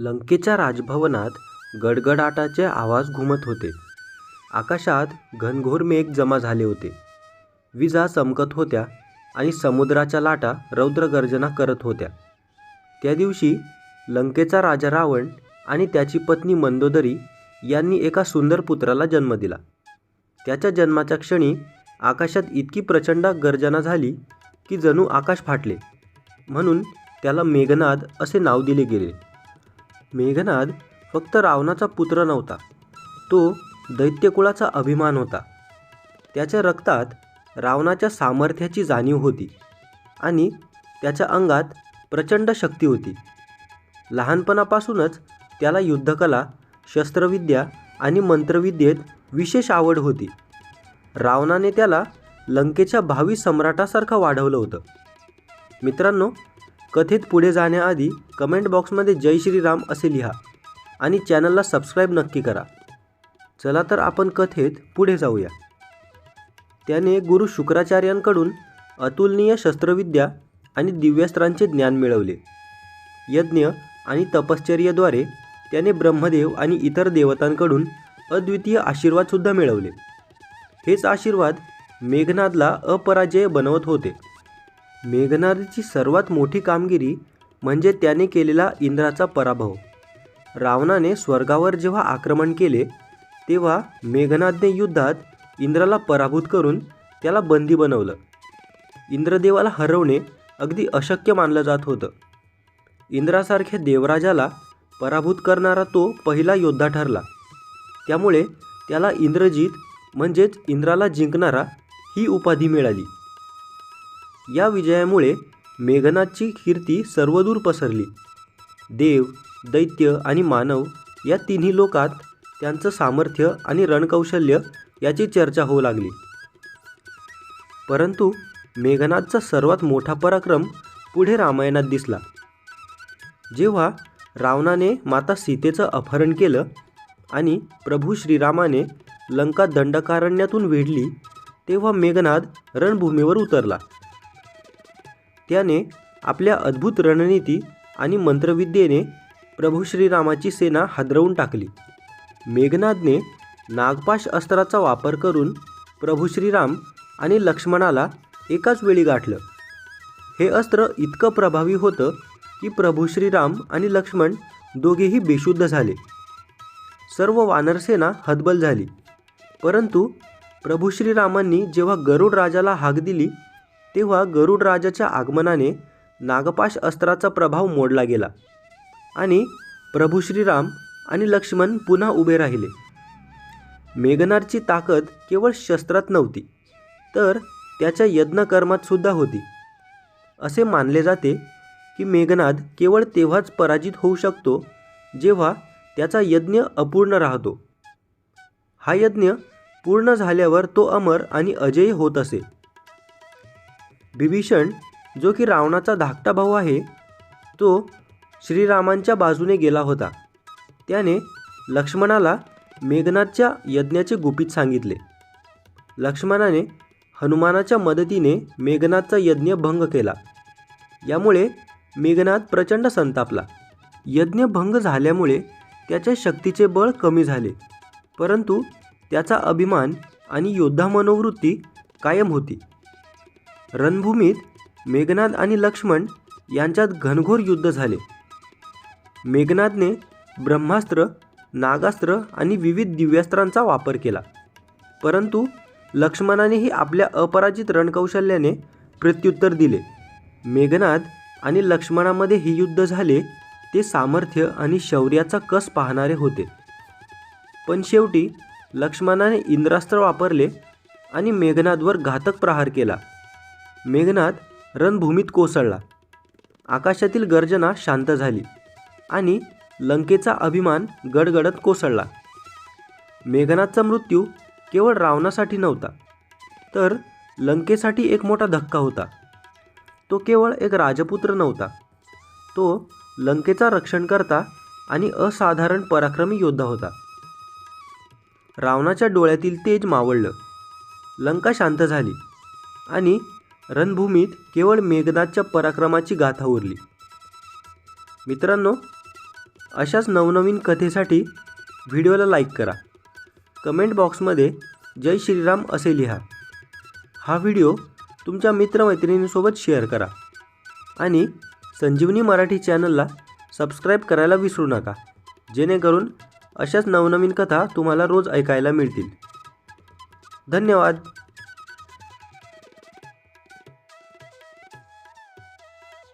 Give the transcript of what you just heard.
लंकेच्या राजभवनात गडगडाटाचे आवाज घुमत होते. आकाशात घनघोर मेघ जमा झाले होते. विजा चमकत होत्या आणि समुद्राच्या लाटा रौद्रगर्जना करत होत्या. त्या दिवशी लंकेचा राजा रावण आणि त्याची पत्नी मंदोदरी यांनी एका सुंदर पुत्राला जन्म दिला. त्याच्या जन्माच्या क्षणी आकाशात इतकी प्रचंड गर्जना झाली की जणू आकाश फाटले. म्हणून त्याला मेघनाद असे नाव दिले गेले. मेघनाद फक्त रावणाचा पुत्र नव्हता. तो दैत्यकुळाचा अभिमान होता. त्याच्या रक्तात रावणाच्या सामर्थ्याची जाणीव होती आणि त्याच्या अंगात प्रचंड शक्ती होती. लहानपणापासूनच त्याला युद्धकला शस्त्रविद्या आणि मंत्रविद्येत विशेष आवड होती. रावणाने त्याला लंकेच्या भावी सम्राटासारखं वाढवलं होतं. मित्रांनो कथेत पुढे जाण्याआधी कमेंट बॉक्समध्ये जय श्रीराम असे लिहा आणि चॅनलला सबस्क्राईब नक्की करा. चला तर आपण कथेत पुढे जाऊया. त्याने गुरु शुक्राचार्यांकडून अतुलनीय शस्त्रविद्या आणि दिव्यास्त्रांचे ज्ञान मिळवले. यज्ञ आणि तपश्चर्याद्वारे त्याने ब्रह्मदेव आणि इतर देवतांकडून अद्वितीय आशीर्वादसुद्धा मिळवले. हेच आशीर्वाद मेघनादला अपराजय बनवत होते. मेघनादची सर्वात मोठी कामगिरी म्हणजे त्याने केलेला इंद्राचा पराभव. रावणाने स्वर्गावर जेव्हा आक्रमण केले तेव्हा मेघनादने युद्धात इंद्राला पराभूत करून त्याला बंदी बनवलं. इंद्रदेवाला हरवणे अगदी अशक्य मानलं जात होतं. इंद्रासारख्या देवराजाला पराभूत करणारा तो पहिला योद्धा ठरला. त्यामुळे त्याला इंद्रजीत म्हणजेच इंद्राला जिंकणारा ही उपाधी मिळाली. या विजयामुळे मेघनाथची कीर्ती सर्वदूर पसरली. देव दैत्य आणि मानव या तिन्ही लोकात त्यांचं सामर्थ्य आणि रणकौशल्य याची चर्चा होऊ लागली. परंतु मेघनाथचा सर्वात मोठा पराक्रम पुढे रामायणात दिसला. जेव्हा रावणाने माता सीतेचं अपहरण केलं आणि प्रभू श्रीरामाने लंका दंडकारण्यातून वेढली तेव्हा मेघनाद रणभूमीवर उतरला. त्याने आपल्या अद्भुत रणनीती आणि मंत्रविद्येने प्रभू श्रीरामाची सेना हादरवून टाकली. मेघनादने नागपाश अस्त्राचा वापर करून प्रभू श्रीराम आणि लक्ष्मणाला एकाच वेळी गाठलं. हे अस्त्र इतकं प्रभावी होतं की प्रभू श्रीराम आणि लक्ष्मण दोघेही बेशुद्ध झाले. सर्व वानरसेना हतबल झाली. परंतु प्रभू श्रीरामांनी जेव्हा गरुड राजाला हाक दिली तेव्हा गरुड राजाच्या आगमनाने नागपाश अस्त्राचा प्रभाव मोडला गेला आणि प्रभू श्रीराम आणि लक्ष्मण पुन्हा उभे राहिले. मेघनारची ताकद केवळ शस्त्रात नव्हती तर त्याच्या यज्ञकर्मात सुद्धा होती. असे मानले जाते की मेघनाद केवळ तेव्हाच पराजित होऊ शकतो जेव्हा त्याचा यज्ञ अपूर्ण राहतो. हा यज्ञ पूर्ण झाल्यावर तो अमर आणि अजयी होत असे. बिभीषण जो की रावणाचा धाकटा भाऊ आहे तो श्रीरामांच्या बाजूने गेला होता. त्याने लक्ष्मणाला मेघनाथच्या यज्ञाचे गुपित सांगितले. लक्ष्मणाने हनुमानाच्या मदतीने मेघनाथचा यज्ञ भंग केला. यामुळे मेघनाथ प्रचंड संतापला. यज्ञ भंग झाल्यामुळे त्याच्या शक्तीचे बळ कमी झाले. परंतु त्याचा अभिमान आणि योद्धा मनोवृत्ती कायम होती. रणभूमीत मेघनाद आणि लक्ष्मण यांच्यात घनघोर युद्ध झाले. मेघनादने ब्रह्मास्त्र नागास्त्र आणि विविध दिव्यास्त्रांचा वापर केला. परंतु लक्ष्मणानेही आपल्या अपराजित रणकौशल्याने प्रत्युत्तर दिले. मेघनाद आणि लक्ष्मणामध्ये हे युद्ध झाले ते सामर्थ्य आणि शौर्याचा कस पाहणारे होते. पण शेवटी लक्ष्मणाने इंद्रास्त्र वापरले आणि मेघनादवर घातक प्रहार केला. मेघनाद रणभूमीत कोसळला. आकाशातील गर्जना शांत झाली आणि लंकेचा अभिमान गडगडत कोसळला. मेघनादचा मृत्यू केवळ रावणासाठी नव्हता तर लंकेसाठी एक मोठा धक्का होता. तो केवळ एक राजपुत्र नव्हता. तो लंकेचा रक्षणकर्ता आणि असाधारण पराक्रमी योद्धा होता. रावणाच्या डोळ्यातील तेज मावळलं. लंका शांत झाली आणि रणभूमीत केवळ मेघनाथच्या पराक्रमाची गाथा उरली. मित्रांनो अशाच नवनवीन कथेसाठी व्हिडिओला लाईक करा. कमेंट बॉक्समध्ये जय श्रीराम असे लिहा. हा व्हिडिओ तुमच्या मित्रमैत्रिणींसोबत शेअर करा. आणि संजीवनी मराठी चॅनलला सबस्क्राईब करायला विसरू नका. जेणेकरून अशाच नवनवीन कथा तुम्हाला रोज ऐकायला मिळतील. धन्यवाद.